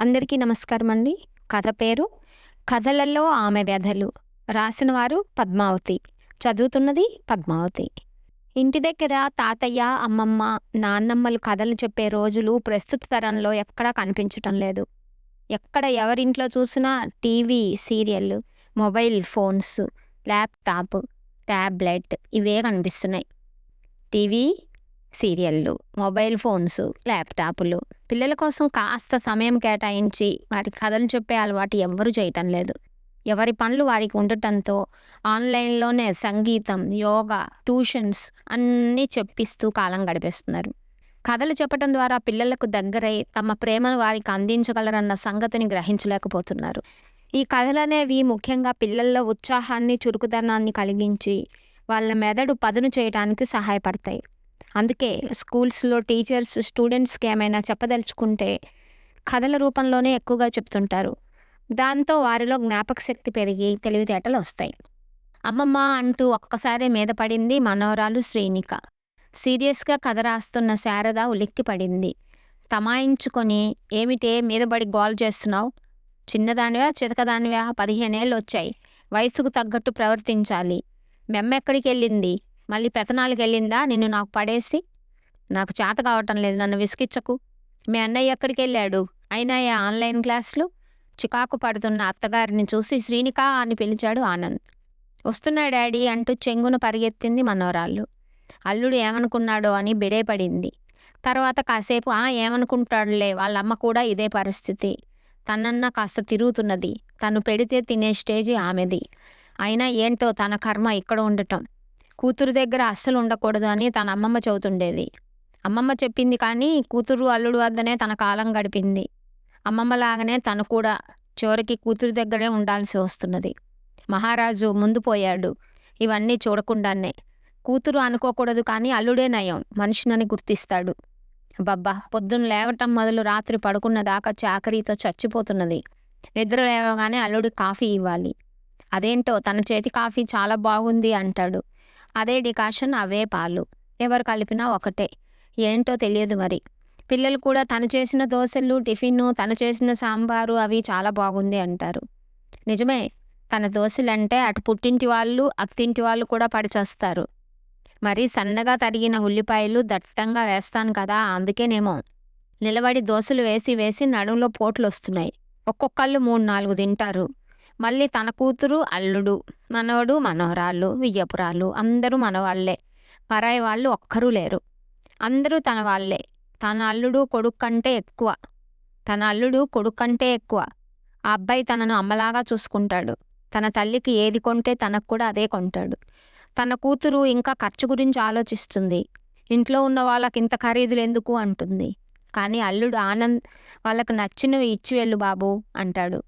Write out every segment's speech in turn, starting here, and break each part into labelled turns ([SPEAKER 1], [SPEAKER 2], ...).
[SPEAKER 1] అందరికీ నమస్కారం అండి కథ పేరు కథలలో ఆమె వ్యధలు. రాసిన వారు పద్మావతి. చదువుతున్నది పద్మావతి. ఇంటి దగ్గర తాతయ్య అమ్మమ్మ నాన్నమ్మలు కథలు చెప్పే రోజులు ప్రస్తుత తరంలో ఎక్కడా కనిపించటం లేదు. ఎక్కడ ఎవరింట్లో చూసినా TV serial mobile phones laptop tablet ఇవే కనిపిస్తున్నాయి. టీవీ సీరియళ్ళు మొబైల్ ఫోన్స్ ల్యాప్టాప్లు. పిల్లల కోసం కాస్త సమయం కేటాయించి వారి కథలు చెప్పే అలవాటు ఎవ్వరూ చేయటం లేదు. ఎవరి పనులు వారికి ఉండటంతో ఆన్లైన్లోనే సంగీతం యోగా ట్యూషన్స్ అన్నీ చెప్పిస్తూ కాలం గడిపేస్తున్నారు. కథలు చెప్పడం ద్వారా పిల్లలకు దగ్గరై తమ ప్రేమను వారికి అందించగలరన్న సంగతిని గ్రహించలేకపోతున్నారు. ఈ కథలు అనేవి ముఖ్యంగా పిల్లల్లో ఉత్సాహాన్ని చురుకుదనాన్ని కలిగించి వాళ్ళ మెదడు పదును చేయడానికి సహాయపడతాయి. అందుకే స్కూల్స్లో టీచర్స్ స్టూడెంట్స్కి ఏమైనా చెప్పదలుచుకుంటే కథల రూపంలోనే ఎక్కువగా చెప్తుంటారు. దాంతో వారిలో జ్ఞాపక శక్తి పెరిగి తెలివితేటలు వస్తాయి. అమ్మమ్మ అంటూ ఒక్కసారి మీద పడింది మనవరాలు శ్రీనిక. సీరియస్గా కథ రాస్తున్న శారద ఉలిక్కి పడింది. తమాయించుకొని ఏమిటే మీద పడి గోల్ చేస్తున్నావు? చిన్నదానివా చితకదానివా? పదిహేనేళ్ళు వచ్చాయి. వయసుకు తగ్గట్టు ప్రవర్తించాలి. మెమ్మెక్కడికి వెళ్ళింది మళ్ళీ పెతనాలకు వెళ్ళిందా నిన్ను నాకు పడేసి? నాకు చేత కావటం లేదు నన్ను విసిగిచ్చకు. మీ అన్నయ్య ఎక్కడికి వెళ్ళాడు అయినా ఈ ఆన్లైన్ క్లాసులు? చికాకు పడుతున్న అత్తగారిని చూసి శ్రీనికా అని పిలిచాడు ఆనంద్. వస్తున్నా డాడీ అంటూ చెంగును పరిగెత్తింది మనోరాళ్ళు. అల్లుడు ఏమనుకున్నాడో అని బిడేపడింది. తర్వాత కాసేపు ఆ ఏమనుకుంటాడులే వాళ్ళమ్మ కూడా ఇదే పరిస్థితి. తనన్న కాస్త తిరుగుతున్నది. తను పెడితే తినే స్టేజి ఆమెది. అయినా ఏంటో తన కర్మ ఇక్కడ ఉండటం. కూతురు దగ్గర అస్సలు ఉండకూడదు అని తన అమ్మమ్మ చెబుతుండేది. అమ్మమ్మ చెప్పింది కానీ కూతురు అల్లుడు వద్దనే తన కాలం గడిపింది. అమ్మమ్మలాగానే తను కూడా చివరికి కూతురు దగ్గరే ఉండాల్సి వస్తున్నది. మహారాజు ముందు పోయాడు. ఇవన్నీ చూడకుండానే. కూతురు అనుకోకూడదు కానీ అల్లుడే నయం. మనిషినని గుర్తిస్తాడు. బబ్బా పొద్దున్న లేవటం మొదలు రాత్రి పడుకున్న దాకా చాకరీతో చచ్చిపోతున్నది. నిద్ర లేవగానే అల్లుడి కాఫీ ఇవ్వాలి. అదేంటో తన చేతి కాఫీ చాలా బాగుంది అంటాడు. అదే డికాషన్ అవే పాలు. ఎవరు కలిపినా ఒకటే. ఏంటో తెలియదు మరి. పిల్లలు కూడా తను చేసిన దోశలు టిఫిన్ తను చేసిన సాంబారు అవి చాలా బాగుంది అంటారు. నిజమే. తన దోశలంటే అటు పుట్టింటి వాళ్ళు అత్తింటి వాళ్ళు కూడా పడిచేస్తారు. మరి సన్నగా తరిగిన ఉల్లిపాయలు దట్టంగా వేస్తాను కదా అందుకేనేమో. నిలబడి దోశలు వేసి వేసి నడుంలో పోట్లు వస్తున్నాయి ఒక్కొక్కళ్ళు మూడు నాలుగు తింటారు. మళ్ళీ తన కూతురు అల్లుడు మనవడు మనవరాళ్ళు వియ్యపురాలు అందరూ మనవాళ్ళే. పరాయి వాళ్ళు ఒక్కరూ లేరు. అందరూ తన వాళ్ళే తన అల్లుడు కొడుకు కంటే ఎక్కువ. తన అల్లుడు కొడుకు కంటే ఎక్కువ. ఆ అబ్బాయి తనను అమ్మలాగా చూసుకుంటాడు. తన తల్లికి ఏది కొంటే తనకు కూడా అదే కొంటాడు. తన కూతురు ఇంకా ఖర్చు గురించి ఆలోచిస్తుంది. ఇంట్లో ఉన్న వాళ్ళకి ఇంత ఖరీదులు ఎందుకు అంటుంది. కానీ అల్లుడు ఆనంద్ వాళ్ళకు నచ్చినవి ఇచ్చి వెళ్ళు బాబు అంటాడు.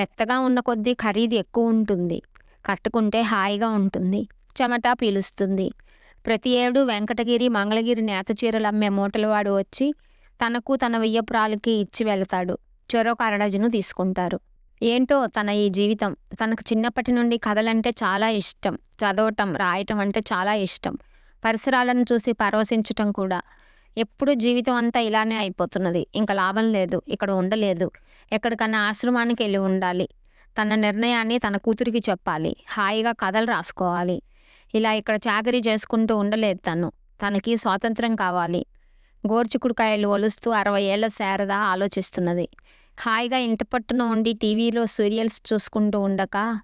[SPEAKER 1] మెత్తగా ఉన్న కొద్దీ ఖరీదు ఎక్కువ ఉంటుంది. కట్టుకుంటే హాయిగా ఉంటుంది. చెమట పీలుస్తుంది. ప్రతి ఏడు వెంకటగిరి మంగళగిరి నేత చీరలు అమ్మే మూటలవాడు వచ్చి తనకు తన వెయ్యపురాలకి ఇచ్చి వెళతాడు. చెరొక కరడజును తీసుకుంటారు. ఏంటో తన ఈ జీవితం. తనకు చిన్నప్పటి నుండి కథలంటే చాలా ఇష్టం. చదవటం రాయటం అంటే చాలా ఇష్టం. పరిసరాలను చూసి పరవశించటం కూడా. ఎప్పుడు జీవితం అంతా ఇలానే అయిపోతున్నది. ఇంకా లాభం లేదు ఇక్కడ ఉండలేదు. ఎక్కడికన్నా ఆశ్రమానికి వెళ్ళి ఉండాలి. తన నిర్ణయాన్ని తన కూతురికి చెప్పాలి. హాయిగా కథలు రాసుకోవాలి. ఇలా ఇక్కడ చాకరీ చేసుకుంటూ ఉండలేదు తను. తనకి స్వాతంత్రం కావాలి. గోర్చుకుడికాయలు ఒలుస్తూ అరవై ఏళ్ళ శారద ఆలోచిస్తున్నది. హాయిగా ఇంటి పట్టున ఉండి టీవీలో సీరియల్స్ చూసుకుంటూ ఉండక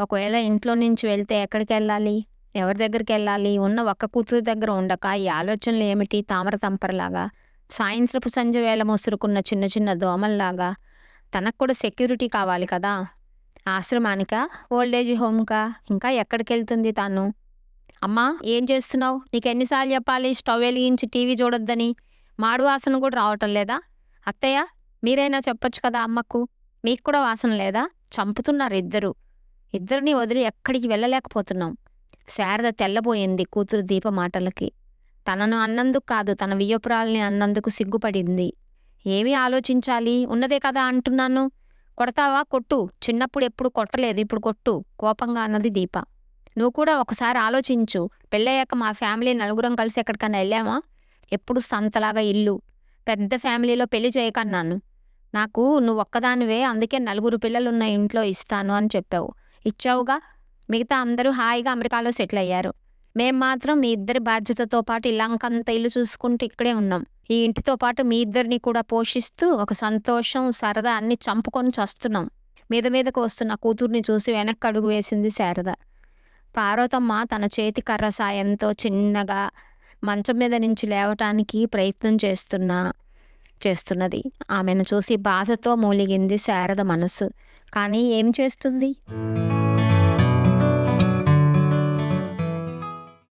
[SPEAKER 1] ఒకవేళ ఇంట్లో నుంచి వెళ్తే ఎక్కడికి వెళ్ళాలి? ఎవరి దగ్గరికి వెళ్ళాలి ఉన్న ఒక్క కూతురు దగ్గర ఉండక? ఈ ఆలోచనలు ఏమిటి? తామర తంపరలాగా సాయంత్రపు సంజ వేళ ముసురుకున్న చిన్న చిన్న దోమల్లాగా? తనకు కూడా సెక్యూరిటీ కావాలి కదా? ఆశ్రమానికా? ఓల్డేజ్ హోమ్కా? ఇంకా ఎక్కడికి వెళ్తుంది తాను? అమ్మా ఏం చేస్తున్నావు? నీకు ఎన్నిసార్లు చెప్పాలి స్టవ్ వెలిగించి టీవీ చూడొద్దని? మాడు వాసన కూడా రావటం లేదా? అత్తయ్య మీరైనా చెప్పొచ్చు కదా అమ్మకు? మీకు కూడా వాసన లేదా? చంపుతున్నారు ఇద్దరు. ఇద్దరిని వదిలి ఎక్కడికి వెళ్ళలేకపోతున్నాం. శారద తెల్లబోయింది కూతురు దీప మాటలకి. తనను అన్నందుకు కాదు తన వియ్యపురాల్ని అన్నందుకు సిగ్గుపడింది. ఏమీ ఆలోచించాలి? ఉన్నదే కదా అంటున్నాను. కొడతావా? కొట్టు. చిన్నప్పుడు ఎప్పుడు కొట్టలేదు ఇప్పుడు కొట్టు. కోపంగా అన్నది దీప. నువ్వు కూడా ఒకసారి ఆలోచించు. పెళ్ళయ్యాక మా ఫ్యామిలీ నలుగురం కలిసి ఎక్కడికన్నా వెళ్ళామా? ఎప్పుడు సంతలాగా ఇల్లు. పెద్ద ఫ్యామిలీలో పెళ్ళి చేయకన్నాను. నాకు నువ్వు ఒక్కదానివే అందుకే నలుగురు పిల్లలున్న ఇంట్లో ఇస్తాను అని చెప్పావు. ఇచ్చావుగా? మిగతా అందరూ హాయిగా అమెరికాలో సెటిల్ అయ్యారు. మేం మాత్రం మీ ఇద్దరి బాధ్యతతో పాటు ఇలాంకంత ఇల్లు చూసుకుంటూ ఇక్కడే ఉన్నాం. ఈ ఇంటితో పాటు మీ ఇద్దరిని కూడా పోషిస్తూ ఒక సంతోషం సరదా అన్ని చంపుకొని చస్తున్నాం. మీద మీదకు వస్తున్న కూతుర్ని చూసి వెనక్కి అడుగు వేసింది శారద. పార్వతమ్మ తన చేతి కర్ర సాయంతో చిన్నగా మంచం మీద నుంచి లేవటానికి ప్రయత్నం చేస్తున్నా చేస్తున్నది. ఆమెను చూసి బాధతో మూలిగింది శారద మనసు. కానీ ఏం చేస్తుంది?